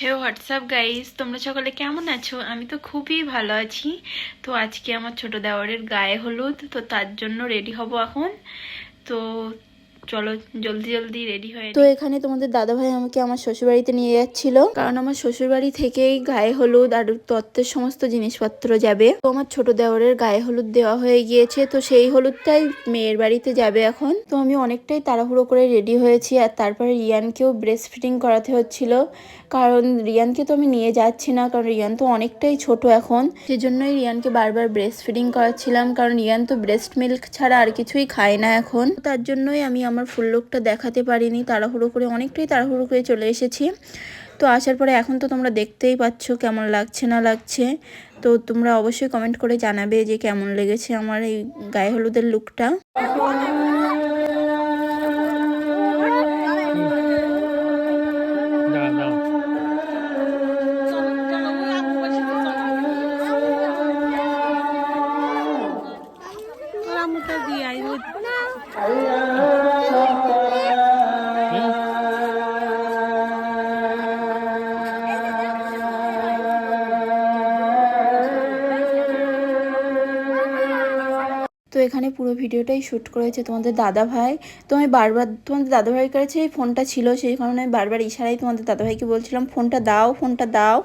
হে WhatsApp guys তোমরা সকলে কেমন আছো? আমি তো খুবই ভালো আছি। তো আজকে আমার ছোট দেওয়ারের গায়ে হলুদ, তো তার জন্য রেডি হব এখন। তো চলো, জলদি জলদি রেডি হয়ে তো এখানে তোমাদের দাদাভাই আমাকে আমার শ্বশুরবাড়িতে নিয়ে যাচ্ছিল। কারণ আমার শ্বশুরবাড়ি থেকেই গায়ে হলুদ আর তত্ত্বের সমস্ত জিনিসপত্র যাবে। তো আমার ছোট দেওরের গায়ে হলুদ দেওয়া হয়ে গিয়েছে, তো সেই হলুদটাই মেয়ের বাড়িতে যাবে এখন। তো আমি অনেকটাই তাড়াহুড়ো করে রেডি হয়েছি আর তারপরে রিয়ানকেও ব্রেস্ট ফিটিং করাতে হচ্ছিল। কারণ রিয়ানকে তো আমি নিয়ে যাচ্ছি না, কারণ রিয়ান তো অনেকটাই ছোট এখন। সেজন্যই রিয়ানকে বারবার ব্রেস্ট ফিডিং করাচ্ছিলাম, কারণ রিয়ান তো ব্রেস্ট মিল্ক ছাড়া আর কিছুই খায় না এখন। তার জন্যই আমি আমার ফুল লুকটা দেখাতে পারিনি, তাড়াহুড়ো করে অনেকটাই তাড়াহুড়ো করে চলে এসেছি। তো আসার পরে এখন তো তোমরা দেখতেই পাচ্ছ কেমন লাগছে না লাগছে। তো তোমরা অবশ্যই কমেন্ট করে জানাবে যে কেমন লেগেছে আমার এই গায়ে হলুদের লুকটা তো এখানে পুরো ভিডিওটাই শ্যুট করেছে তোমাদের দাদা ভাই। তো আমি বারবার তোমাদের দাদা ভাইয়ের কাছে ফোনটা ছিল সেই কারণে আমি বারবার ইশারাই তোমাদের দাদা ভাইকে বলছিলাম, ফোনটা দাও ফোনটা দাও।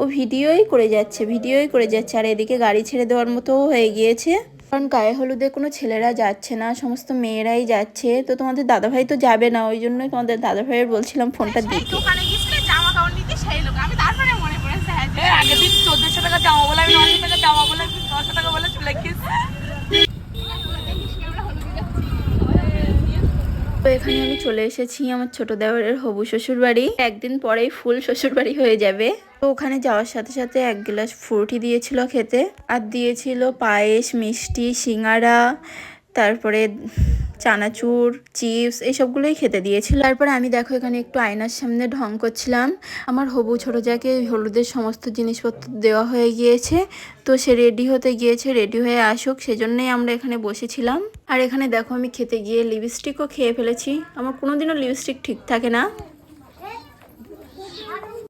ও ভিডিওই করে যাচ্ছে, ভিডিওই করে যাচ্ছে। আর এদিকে গাড়ি ছেড়ে দেওয়ার মতো হয়ে গিয়েছে। কারণ গায়ে হলুদে কোনো ছেলেরা যাচ্ছে না, সমস্ত মেয়েরাই যাচ্ছে। তো তোমাদের দাদা ভাই তো যাবে না, ওই জন্যই তোমাদের দাদা ভাইয়ের বলছিলাম ফোনটা দিতে। হ্যাঁ জামা বলে জামা বলে চলে গেছি তো এখানে আমি চলে এসেছি আমার ছোট দেওয়ারের হবু শ্বশুর বাড়ি একদিন পরেই ফুল শ্বশুর বাড়ি হয়ে যাবে। তো ওখানে যাওয়ার সাথে সাথে এক গ্লাস ফ্রুটি দিয়েছিল খেতে। আর দিয়েছিল পায়েস, মিষ্টি, সিঙ্গারা, তারপরে চানাচুর, চিপস এইসবগুলোই খেতে দিয়েছিল। তারপরে আমি দেখো এখানে একটু আয়নার সামনে ঢং করছিলাম। আমার হবু ছোটো যাকে হলুদের সমস্ত জিনিসপত্র দেওয়া হয়ে গিয়েছে। তো সে রেডি হতে গিয়েছে রেডি হয়ে আসুক, সেজন্যই আমরা এখানে বসেছিলাম। আর এখানে দেখো আমি খেতে গিয়ে লিপস্টিকও খেয়ে ফেলেছি। আমার কোনোদিনও লিপস্টিক ঠিক থাকে না।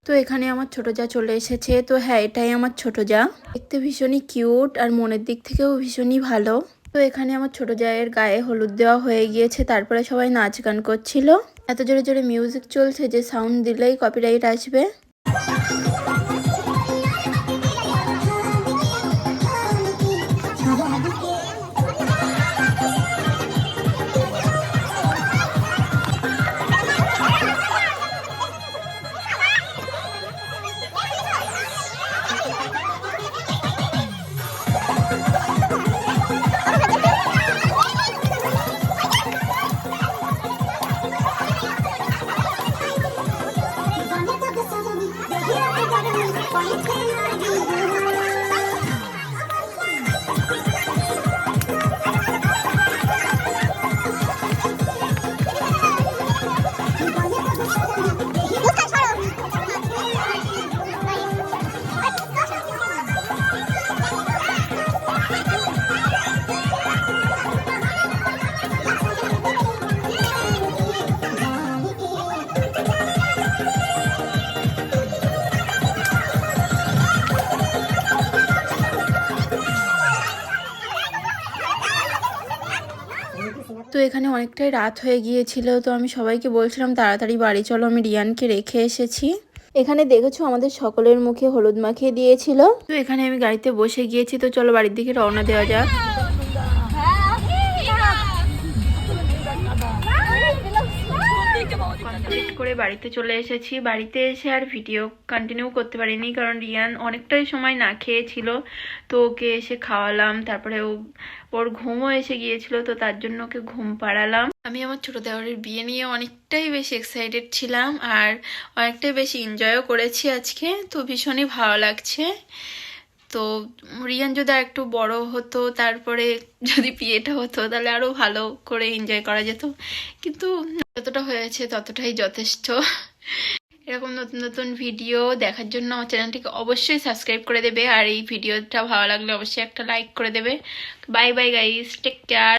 তো এখানে আমার ছোট যা চলে এসেছে। তো হ্যাঁ এটাই আমার ছোট যা দেখতে ভীষণই কিউট আর মনের দিক থেকেও ভীষণই ভালো। তো এখানে আমার ছোট জায়ের গায়ে হলুদ দেওয়া হয়ে গিয়েছে, তারপরে সবাই নাচ গান করছিল। এত জোরে জোরে মিউজিক চলছে যে সাউন্ড দিলেই কপিরাইট আসবে। 我一天 তো এখানে অনেকটাই রাত হয়ে গিয়েছিল, তো আমি সবাইকে বলছিলাম, তাড়াতাড়ি বাড়ি চলো, আমি রিয়ানকে রেখে এসেছি। এখানে দেখেছ আমাদের সকলের মুখে হলুদ মাখিয়ে দিয়েছিল। তো এখানে আমি গাড়িতে বসে গিয়েছি, তো চলো বাড়ির দিকে রওনা দেওয়া যাক। করে বাড়িতে চলে এসেছি। বাড়িতে এসে আর ভিডিও কন্টিনিউ করতে পারিনি কারণ রিয়ান অনেকটাই সময় না খেয়েছিল। তো ওকে এসে খাওয়ালাম, তারপরে ও, ওর ঘুমও এসে গিয়েছিল, তো তার জন্য ওকে ঘুম পাড়ালাম। আমি আমার ছোট দেওয়ারের বিয়ে নিয়ে অনেকটাই বেশি এক্সাইটেড ছিলাম আর অনেকটাই বেশি এনজয়ও করেছি আজকে। তো ভীষণই ভালো লাগছে। তো রিয়ান যদি আর একটু বড় হতো, তারপরে যদি বিয়েটা হতো, তাহলে আরও ভালো করে এনজয় করা যেত। কিন্তু যতটা হয়েছে ততটাই যথেষ্ট। এরকম নতুন নতুন ভিডিও দেখার জন্য আমার চ্যানেলটিকে অবশ্যই সাবস্ক্রাইব করে দেবে। আর এই ভিডিওটা ভালো লাগলে অবশ্যই একটা লাইক করে দেবে। Bye bye guys take care